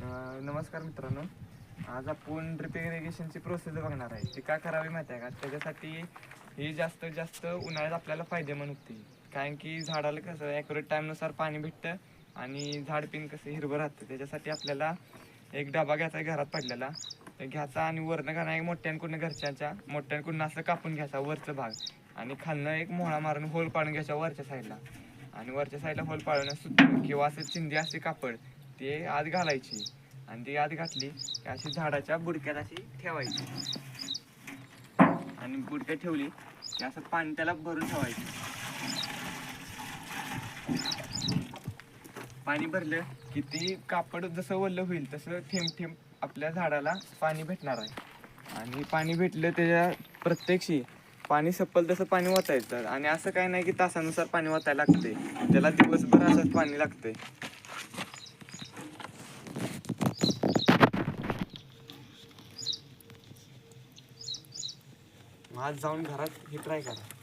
नमस्कार मित्रांनो. आज आपण ड्रिप इरिगेशनची प्रोसेस बघणार आहे. ती का करावी माहिती आहे का? त्याच्यासाठी ही जास्त जास्त उन्हाळ्यात आपल्याला फायदेमंद होते. कारण की झाडाला कसं ॲक्युरेट टाईमनुसार पाणी भेटतं आणि झाड पिन कसं हिरवं राहतं. त्याच्यासाठी आपल्याला एक डबा घ्यायचा आहे घरात पडलेला. घ्यायचा आणि वरनं घाणं एक मोठ्यांकडून घरच्यांच्या मोठ्यांकडून असं कापून घ्यायचा वरचं भाग. आणि खालनं एक मोहळा मारून होल पाडून घ्यायचा वरच्या साईडला आणि वरच्या साईडला होल पाडून सुद्धा किंवा असं चिंदी असे कापड ते आत घालायची. आणि ती आत घातली की अशी झाडाच्या बुडक्यात अशी ठेवायची. आणि बुडक्या ठेवली की असं पाणी त्याला भरून ठेवायचं. पाणी भरलं की ती कापड जसं वल्ल होईल तसं थेंब थेंब आपल्या झाडाला पाणी भेटणार आहे. आणि पाणी भेटलं त्याच्या प्रत्येकशी पाणी सप्पल तसं पाणी वाचायचं आणि असं काय नाही की तासानुसार पाणी वाचायला लागते त्याला दिवसभर असंच पाणी लागते आज जाऊन घरात हे ट्राय करा.